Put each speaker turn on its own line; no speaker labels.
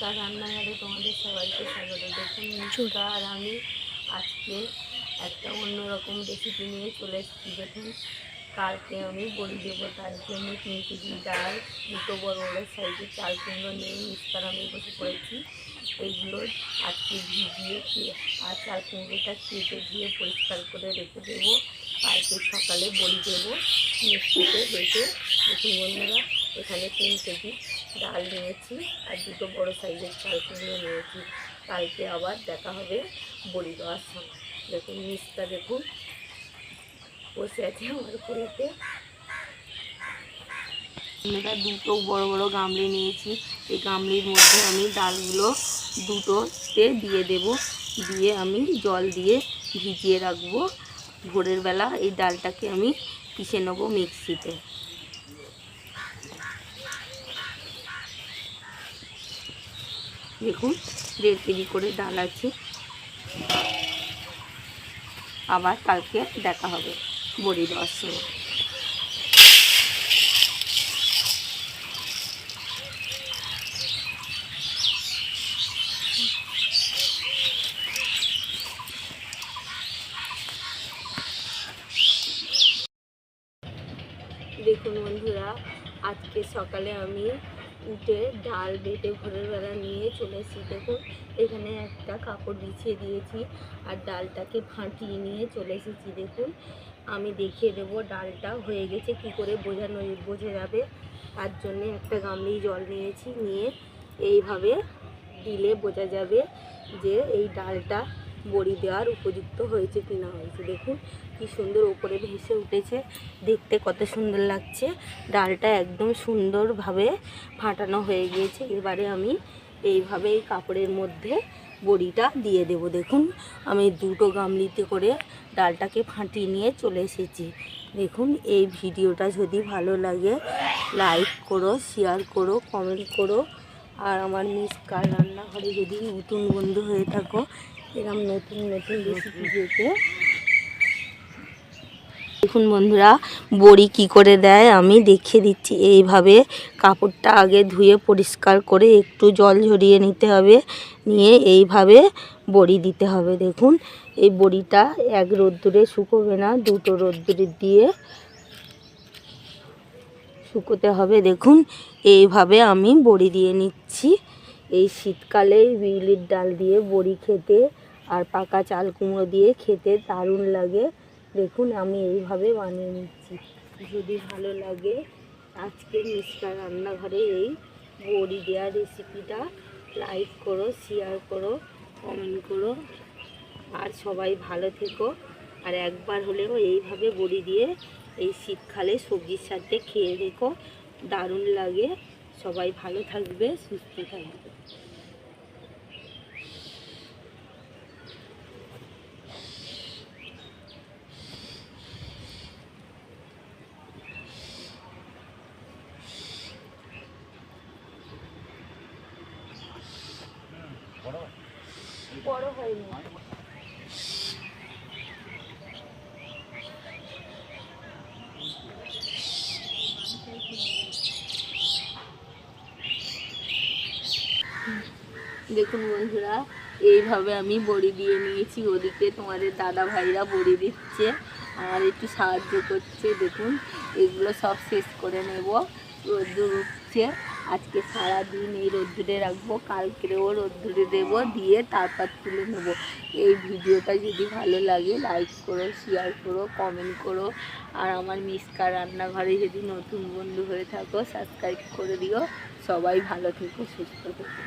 তার রান্নাঘরে তোমাদের সবাইকে স্বাগত। দেখুন মিষ্টা আর আমি আজকে একটা অন্যরকম রেসিপি নিয়ে চলে এসেছি। দেখুন, কালকে আমি বড়ি দেবো, তার জন্য তিন কেজি ডাল, দুটো বড় বড় সাইজের চাল কুমড়ো নিয়ে মিষ্টার আমি বসে পড়েছি। এইগুলো আজকে ভিজিয়ে আর চাল কুমড়োটা কেটে দিয়ে পরিষ্কার করে রেখে দেবো। কালকে সকালে বড়ি দেবো। মিষ্টিতে রেখে দেখুন বন্ধুরা, এখানে তিন কেজি ডাল নিয়েছি আর দুটো বড় সাইজের চাল কুমড়ো নিয়েছি। কালকে আবার দেখা হবে বলি দেওয়ার সময়। দেখুন মিষ্টা দেখুন। বসে আছে আমার কোলেতে আমরা দুটো বড় বড় গামলি নিয়েছি। এই গামলির মধ্যে আমি ডালগুলো দুটোতে দিয়ে দেব। দিয়ে আমি জল দিয়ে ভিজিয়ে রাখব। ভোরের বেলা এই ডালটাকে আমি পিষে নেব মিক্সিতে। দেখুন, দেড় কেজি করে ডাল আছে। আবার কালকে দেখা হবে বড়ি দেওয়ার সময়। দেখুন বন্ধুরা, আজকে সকালে আমি উঠে ডাল বেটে ভোরের বেলা নিয়ে চলে এসেছি। দেখুন, এখানে একটা কাপড় বিছিয়ে দিয়েছি আর ডালটাকে ফাটিয়ে নিয়ে চলে এসেছি। দেখুন, আমি দেখিয়ে দেবো ডালটা হয়ে গেছে কি করে বোঝানো বোঝা যাবে। তার জন্য একটা গামলি জল নিয়েছি, নিয়ে এইভাবে দিলে বোঝা যাবে যে এই ডালটা বড়ি দেওয়ার উপযুক্ত হয়েছে কি না হয়েছে। দেখুন কি সুন্দর ওপরে ভেসে উঠেছে। দেখতে কত সুন্দর লাগছে। ডালটা একদম সুন্দরভাবে ফাটানো হয়ে গিয়েছে। এবারে আমি এইভাবে এই কাপড়ের মধ্যে বড়িটা দিয়ে দেব। দেখুন, আমি দুটো গামলিতে করে ডালটাকে ফাটিয়ে নিয়ে চলে এসেছি। দেখুন, এই ভিডিওটা যদি ভালো লাগে, লাইক করো, শেয়ার করো, কমেন্ট করো। আর আমার মিস কার রান্নাঘরে যদি নতুন বন্ধু হয়ে থাকো এরকম নতুন নতুন রেসিপি পেতে দেখুন বন্ধুরা, বড়ি কি করে দেয় আমি দেখিয়ে দিচ্ছি। এইভাবে কাপড়টা আগে ধুয়ে পরিষ্কার করে একটু জল ঝরিয়ে নিতে হবে। নিয়ে এইভাবে বড়ি দিতে হবে। দেখুন, এই বড়িটা এক রোদ্দুরে শুকোবে না, দুটো রোদ্দুরে দিয়ে শুকোতে হবে। দেখুন, এইভাবে আমি বড়ি দিয়ে নিচ্ছি। এই শীতকালে বিউলির ডাল দিয়ে বড়ি খেতে আর পাকা চাল কুমড়ো দিয়ে খেতে দারুণ লাগে। দেখুন, আমি এইভাবে বানিয়ে নিচ্ছি। যদি ভালো লাগে আজকে মিষ্টার রান্নাঘরে এই বড়ি দেওয়ার রেসিপিটা লাইক করো শেয়ার করো কমেন্ট করো। আর সবাই ভালো থেকো। আর একবার হলেও এইভাবে বড়ি দিয়ে এই শীতকালে সবজির সাথে খেয়ে দেখো, দারুণ লাগে। সবাই ভালো থাকবে, সুস্থ থাকবে। দেখুন বন্ধুরা, এইভাবে আমি বড়ি দিয়ে নিয়েছি। ওদিকে তোমাদের দাদা ভাইরা বড়ি দিচ্ছে। আর একটু সাহায্য করছে, দেখুন। এগুলো সব শেষ করে নেব। রোদ্দুর উঠছে। আজকে সারাদিন এই রোদ্দুরে রাখব কালকেও রোদ্দুরে দেবো, দিয়ে তারপর তুলে নেব। এই ভিডিওটা যদি ভালো লাগে লাইক করো শেয়ার করো কমেন্ট করো। আর আমার মিসকার রান্নাঘরে যদি নতুন বন্ধু হয়ে থাকো সাবস্ক্রাইব করে দিও। সবাই ভালো থেকো, সুস্থ থেকো।